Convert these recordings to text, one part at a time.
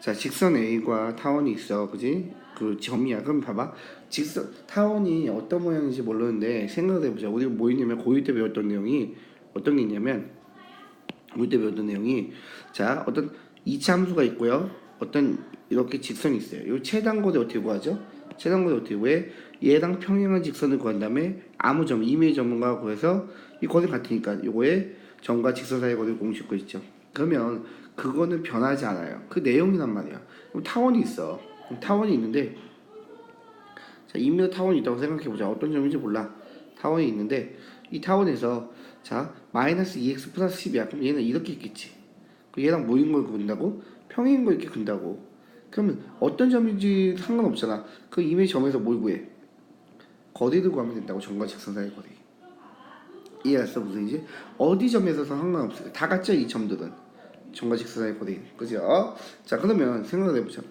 자 직선 A과 타원이 있어. 그지? 그 점이야. 그럼 봐봐. 직선 타원이 어떤 모양인지 모르는데 생각을 해보자. 우리가 뭐 있냐면 고1 때 배웠던 내용이 어떤 게 있냐면 고1 때 배웠던 내용이 자 어떤 이차 함수가 있고요. 어떤 이렇게 직선이 있어요. 이 최단거리 어떻게 구하죠? 최단거리 어떻게 구해? 얘랑 평행한 직선을 구한 다음에 아무 점 임의 점과 구해서 이 거리 같으니까 요거에 점과 직선 사이 거리 공식 구 있죠. 그러면 그거는 변하지 않아요. 그 내용이란 말이야. 그럼 타원이 있어. 그럼 타원이 있는데 자, 임의로 타원이 있다고 생각해 보자. 어떤 점인지 몰라. 타원이 있는데 이 타원에서 자 마이너스 2x 플러스 10이야. 그럼 얘는 이렇게 있겠지. 그 얘랑 모인 걸 그린다고? 평행인 걸 이렇게 그린다고. 그러면 어떤 점인지 상관없잖아. 그 임의 점에서 뭘 구해? 거리를 구하면 된다고. 점과 직선 사이 거리. 이해했어 무슨 이지 어디 점에서 상관없어요. 다 같죠 이 점들은. 점과 직선의 거리 그죠? 자 그러면 생각을 해보자고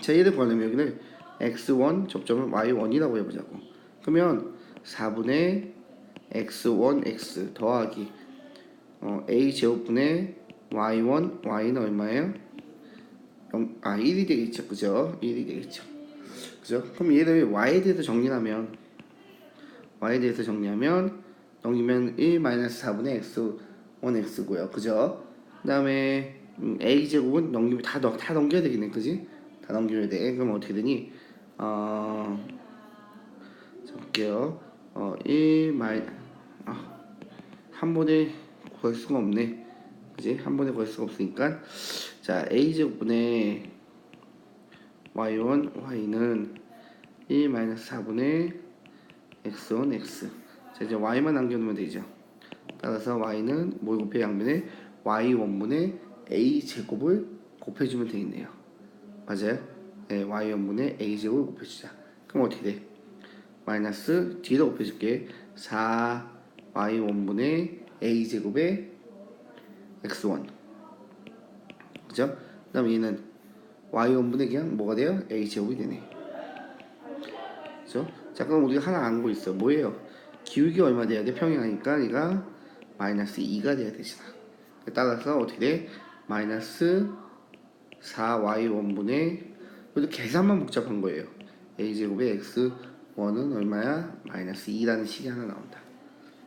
자 얘를 구하려면 여기는 x1 접점을 y1이라고 해보자고 그러면 4분의 x1x 더하기 어, a 제곱분의 y1 y는 얼마예요? 0, 아 1이 되겠죠 그죠? 1이 되겠죠 그죠? 그럼 얘를 y에 대해서 정리하면 y에 대해서 정리하면 넘기면 1 4분의 x 1x고요. 그죠? 그 다음에 음, a제곱은 넘기면 다, 넘- 다 넘겨야 되겠네. 그지? 다 넘겨야 돼. 그럼 어떻게 되니? 어... 자, 볼게요. 어, 1 마이... 아, 한 번에 구할 수가 없네. 그지? 한 번에 구할 수가 없으니까 자, a제곱분의 y1, y는 1 4분의 x1, x 자, 이제 y만 남겨놓으면 되죠. 따라서 y는 뭘 곱해 양면에 y 원분의 a 제곱을 곱해주면 되겠네요. 맞아요? 네, y 원분의 a 제곱을 곱해주자. 그럼 어떻게 돼? 마이너스 뒤로 곱해줄게. 4 y 원분의 a 제곱의 x1. 그죠? 그다음 얘는 y 원분의 그냥 뭐가 돼요? a 제곱이 되네. 그죠? 자 그럼 우리가 하나 안고 있어. 뭐예요? 기울기 얼마 돼야 돼? 평행하니까 얘가 마이너스 2가 돼야 되잖아. 따라서 어떻게 돼? 마이너스 4y 원분의 이것도 계산만 복잡한 거예요. a제곱의 x1은 얼마야? 마이너스 2라는 식이 하나 나온다.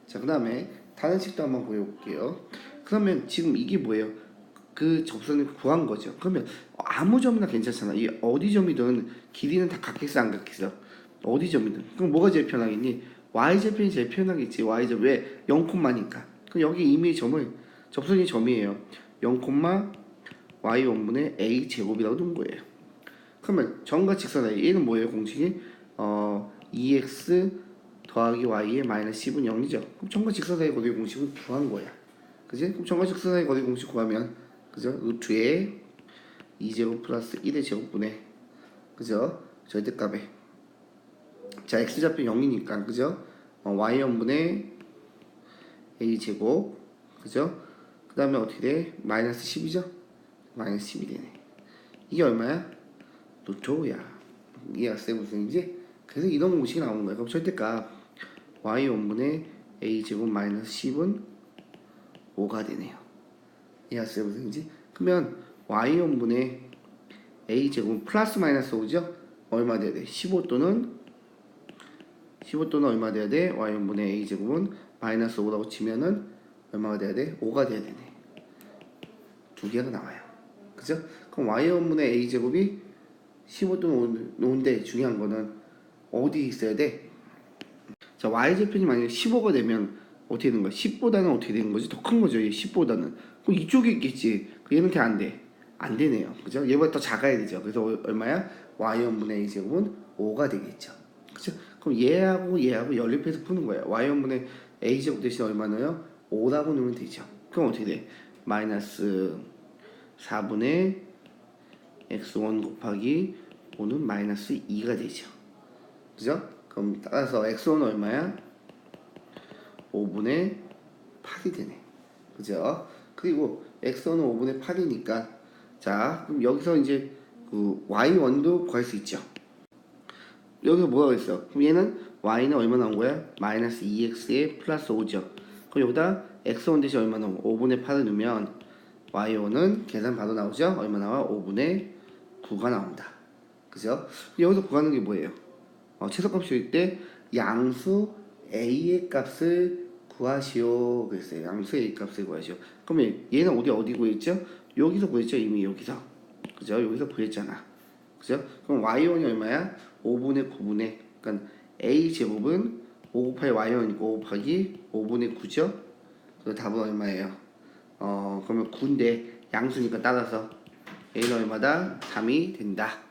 자, 그 다음에 다른 식도 한번 보여볼게요. 그러면 지금 이게 뭐예요? 그 접선을 구한 거죠. 그러면 아무 점이나 괜찮잖아. 이 어디 점이든 길이는 다 같겠어, 안 같겠어? 어디 점이든. 그럼 뭐가 제일 편하겠니? y절편이 제일 편하겠지. y절 왜? 0콤마니까. 그럼 여기 이미 점을 접선이 점이에요. 0, y 원분의 a 제곱이라고 놓은 거예요. 그러면 점과 직선의 얘는 뭐예요? 공식이 어 2x 더하기 y의 마이너스 10은 0이죠. 그럼 점과 직선의 거리 공식을 구한 거야. 그지? 그럼 점과 직선의 거리 공식 구하면 그죠? 루트에 2제곱 플러스 1의 제곱분의 그죠? 절대값에 자 x 좌표 0이니까 그죠? 어, y 원분의 a 제곱 그죠? 그 다음에 어떻게 돼? 마이너스 10이죠? 마이너스 10이 되네 이게 얼마야? 노트야 이게 학생 무슨이지? 그래서 이런 공식이 나오는 거야 그럼 절대값 y 원분의 a 제곱 마이너스 10은 5가 되네요 이 학생 무슨이지? 그러면 y 원분의 a 제곱 플러스 마이너스 5죠? 얼마 돼야 돼? 15 또는 15 또는 얼마 돼야 돼? y분의 a 제곱은 마이너스 5라고 치면은 얼마가 돼야 돼? 5가 돼야 되네. 두 개가 나와요. 그죠? 그럼 y분의 a 제곱이 15 또는 5인데 중요한 거는 어디 있어야 돼? 자, y 제편이 만약에 15가 되면 어떻게 되는 거야? 10보다는 어떻게 되는 거지? 더 큰 거죠, 얘 10보다는. 그럼 이쪽에 있겠지. 걔안 돼. 안 되네요. 그죠? 얘보다 더 작아야 되죠. 그래서 얼마야? y분의 a 제곱은 5가 되겠죠. 그죠? 그럼 얘하고 얘하고 연립해서 푸는 거예요. y분의 a 제곱 대신 얼마나요? 5라고 넣으면 되죠. 그럼 어떻게 돼? 마이너스 4분의 x1 곱하기 5는 마이너스 2가 되죠. 그죠? 그럼 따라서 x1은 얼마야? 5분의 8이 되네. 그죠? 그리고 x1은 5분의 8이니까 자, 그럼 여기서 이제 그 y1도 구할 수 있죠. 여기서 뭐가 있어? 그럼 얘는 y는 얼마 나온 거야? 마이너스 2x에 플러스 5죠. 그럼 여기다 x1 대신 얼마 나온 5분의 8을 넣으면 y1은 계산 바로 나오죠? 얼마 나와? 5분의 9가 나옵니다. 그죠? 여기서 구하는 게 뭐예요? 어, 최소값일 때 양수 a의 값을 구하시오 그랬어요. 양수 a 값을 구하시오. 그러면 얘는 어디 어디 구했죠? 여기서 구했죠 이미 여기서. 그죠? 여기서 구했잖아. 그죠? 그럼 y1이 얼마야? 5분의 9분의 그러니까 a 제곱은 5 곱하기 y1이니까 5 곱하기 5분의 9죠? 그 답은 얼마예요? 어 그러면 9인데 양수니까 따라서 a는 얼마다? 3이 된다.